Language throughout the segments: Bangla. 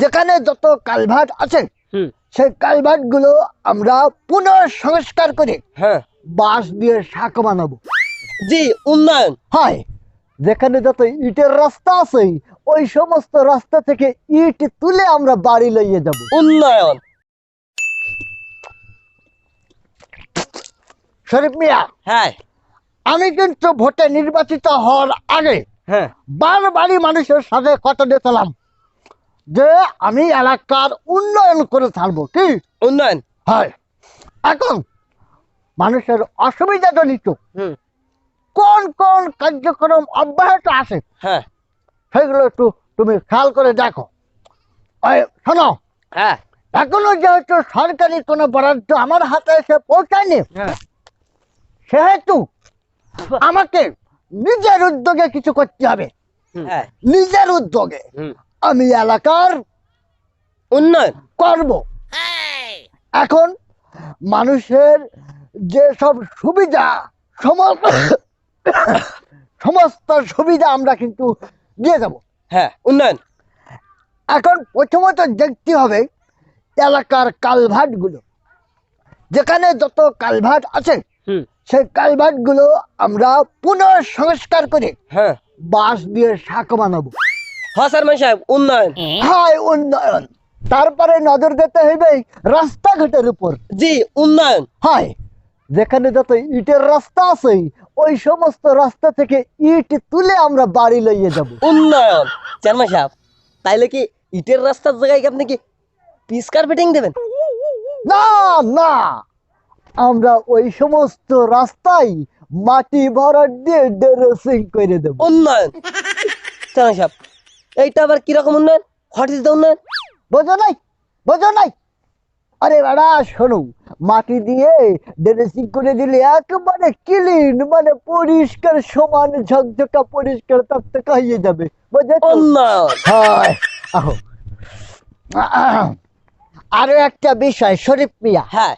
যেখানে যত কালভার্ট আছে সেই কালভার্টগুলো আমরা পুনঃসংস্কার করে হ্যাঁ। বাঁশ দিয়ে শাক বানাবো। জি উন্নয়ন। হয়। যেখানে যত ইটের রাস্তা আছে ওই সমস্ত রাস্তা থেকে ইট তুলে আমরা বাড়ি লইয়ে যাব। উন্নয়ন। শরীফ মিয়া হ্যাঁ। আমি কিন্তু ভোটে নির্বাচিত হওয়ার আগে হ্যাঁ। বারবারই মানুষের সাথে কথা দিয়েছিলাম যে আমি এলাকার উন্নয়ন করে ছাড়বো কি? উন্নয়ন? হয়। এখন মানুষের অসুবিধা জনিত কোন কোন কার্যক্রম অব্যাহত আছে? হ্যাঁ। সেগুলো একটু তুমি খেয়াল করে দেখো। শোনো। হ্যাঁ। এখনও যেহেতু সরকারি কোনো বরাদ্দ আমার হাতে এসে পৌঁছায়নি হ্যাঁ। সেহেতু আমাকে নিজের উদ্যোগে কিছু করতে হবে। হ্যাঁ। নিজের উদ্যোগে। আমি এলাকার উন্নয়ন। করব। এখন মানুষের যে সব সুবিধা সমস্ত সমস্ত সুবিধা আমরা কিন্তু দিয়ে যাব হ্যাঁ উন্নয়ন। এখন প্রথমত দেখতে হবে এলাকার কালভার্টগুলো যেখানে যত কালভার্ট আছে হুম। সেই কালভার্টগুলো আমরা পুনঃসংস্কার করে হ্যাঁ। বাঁশ দিয়ে শাক বানাবো। হ্যাঁ চেয়ারম্যান সাহেব উন্নয়ন। হাই উন্নয়ন। তারপরে নজর দিতে হবে রাস্তাঘাটের উপর। জি উন্নয়ন। হয় যেখানে যত ইটের রাস্তা আছে ওই সমস্ত রাস্তা থেকে ইট তুলে আমরা বাড়ি লইয়ে যাব। উন্নয়ন। চেয়ারম্যান সাহেব তাইলে কি ইটের রাস্তার জায়গায় আপনি কি পিস কার্পেটিং দেবেন? না না। আমরা ওই সমস্ত রাস্তায় মাটি ভরাট দিয়ে ড্রেসিং করে দেব। উন্নয়ন। চেয়ারম্যান সাহেব এইটা আবার কীরকম উন্নয়ন? হোয়াট ইজ দ্য উন্নয়ন? বোঝো নাই বোঝো নাই। আরে বেড়া শোনো মাটি দিয়ে ড্রেসিং করে দিলে একেবারে ক্লিন মানে পরিষ্কার সমান ঝকঝকা পরিষ্কার যাবে। বুঝেছ? হয় আহো। আরও একটা বিষয় শরীফ মিয়া। হ্যাঁ।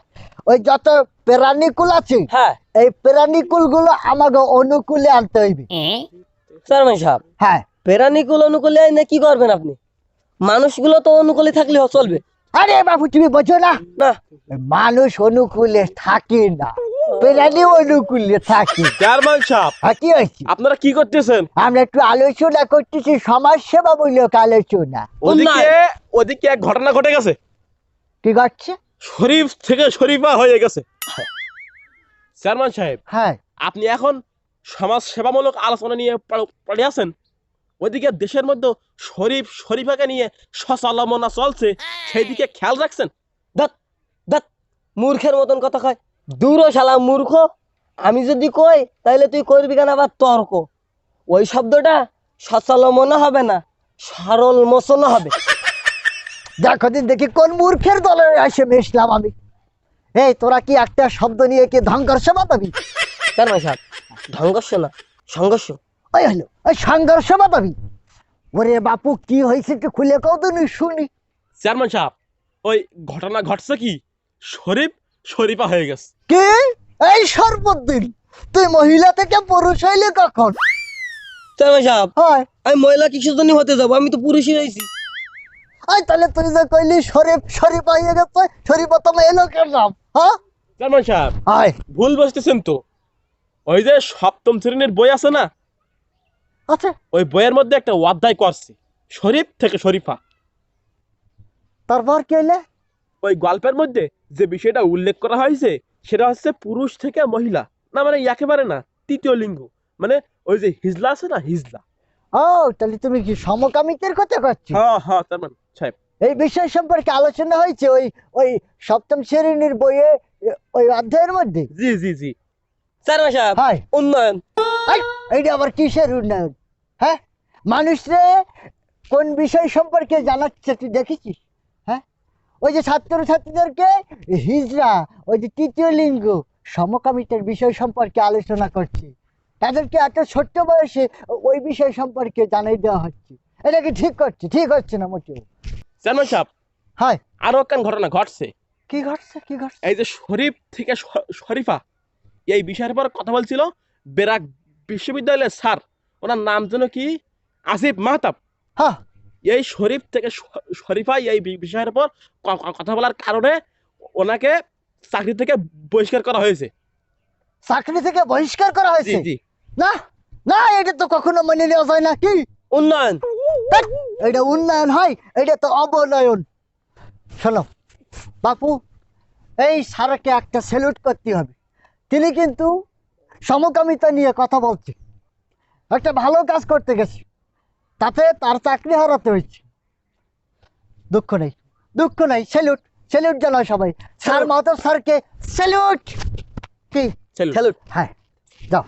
ওই যত প্রাণীকুল আছে হ্যাঁ। এই প্রাণীকুলগুলো আমাকে অনুকূলে আনতে হইবে। সাহেব। হ্যাঁ। প্রাণীকুল অনুকূলে না কি করবেন আপনি? মানুষগুলো তো অনুকূলে থাকলে চলবে। আরে বাবু তুমি বোঝো না? না। মানুষ অনুকূলে থাকে না। প্রাণী অনুকূলে থাকে। চেয়ারম্যান সাহেব কি হয়েছে? আপনারা কি করতেছেন? আমরা একটু আলোচনা করতেছি সমাজ সেবা মূলক আলোচনা। ওদিকে ওদিকে এক ঘটনা ঘটে গেছে। কি করছে শরীফ থেকে শরীফা হয়ে গেছে। চেয়ারম্যান সাহেব হ্যাঁ। আপনি এখন সমাজ সেবামূলক আলোচনা নিয়ে পড়ে আছেন? ওইদিকে দেশের মধ্যে শরীফ, শরীফাকে নিয়ে সচালমনা চলছে সেই দিকে খেয়াল রাখছেন? দত দত মূর্খের মতন কথা কয়। দূরও শালা মূর্খ, আমি যদি কই তাহলে তুই করবি কেন আবার তর্ক? ওই শব্দটা সচল মনে হবে না, সরল মোচন হবে। দেখো দিন দেখি কোন মূর্খের দলে এসে মিশলাম আমি। এই, তোরা কি একটা শব্দ নিয়ে কি ধ্বংস বাতাবি কেন সাহেব? সংঘর্ষ না, সংঘর্ষ? ওই হলো ওই সংঘর্ষ বাতাবি ওরে বাপু কি হয়েছে একটু খুলে কত শুনি। চেয়ারম্যান সাহেব ওই ঘটনা ঘটছে কি? শরীফ শরীফা হয়ে গেছে। কে? এই সর্বদিন তুই মহিলা থেকে পুরুষ হইলে কখন? চেয়ারম্যান সাহেব হয়। আমি মহিলা কিসের জন্য হতে যাব আমি তো পুরুষই রয়েছি। আই তাহলে তুই যে কইলি শরীফ শরীফ হয়ে গেছে শরীফ তো এলো কেন? নাম হ্যাঁ? চেয়ারম্যান সাহেব হয়। ভুল বসতেছেন তো। ওই যে সপ্তম শ্রেণির বই আছে না আচ্ছা। ওই বইয়ের মধ্যে একটা অধ্যায় করছে শরীফ থেকে শরীফা। তারপর কি হইলে ওই গল্পের মধ্যে যে বিষয়টা উল্লেখ করা হয়েছে সেটা হচ্ছে পুরুষ থেকে মহিলা। না মানে একেবারে না তৃতীয় লিঙ্গ। মানে ওই যে হিজলা আছে না হিজলা। ও তাহলে তুমি কি সমকামিতের কথা করছ হ্যাঁ হ্যাঁ তার মানে সাহেব। এই বিষয় সম্পর্কে আলোচনা হয়েছে ওই ওই সপ্তম শ্রেণির বইয়ে ওই অধ্যায়ের মধ্যে? জি জি জি। চেয়ারম্যান সাহেব উন্নয়ন। এইটা আবার কিসের উন্নয়ন? হ্যাঁ? মানুষরে কোন বিষয় সম্পর্কে জানাচ্ছে তুই দেখেছিস? হ্যাঁ? ওই যে ছাত্র ছাত্রীদেরকে হিজড়া ওই যে তৃতীয় লিঙ্গ সমকামিতার বিষয় সম্পর্কে আলোচনা করছে। তাদেরকে এত ছোট্ট বয়সে ওই বিষয় সম্পর্কে জানাই দেওয়া হচ্ছে। এটা কি ঠিক করছে? ঠিক হচ্ছে না মোটেও। চেয়ারম্যান সাহেব হয় আরও একখান ঘটনা ঘটছে। কি ঘটছে? কি ঘটছে? এই যে শরীফ থেকে শরীফা এই বিষয়ের পর কথা বলছিল বেরাক বিশ্ববিদ্যালয়ের স্যার। ওনার নাম যেন কি? আসিফ মাহতাব। হ্যাঁ এই শরীফ থেকে শরীফা এই বিষয়ের ক- কথা বলার কারণে ওনাকে চাকরি থেকে বহিষ্কার করা হয়েছে। চাকরি থেকে বহিষ্কার করা হয়েছে? না না এটা তো কখনো মেনে নেওয়া যায় না কি উন্নয়ন এটা উন্নয়ন হয় এটা তো অবনয়ন। শোনো বাপু এই স্যারকে একটা স্যালুট করতে হবে। তিনি কিন্তু সমকামিতা নিয়ে কথা বলছে। একটা ভালো কাজ করতে গেছে। তাতে তার চাকরি হারাতে হয়েছে। দুঃখ নেই দুঃখ নেই। স্যালুট স্যালুট জানায় সবাই। স্যার মাতব স্যারকে স্যালুট কি স্যালুট হ্যাঁ যাও।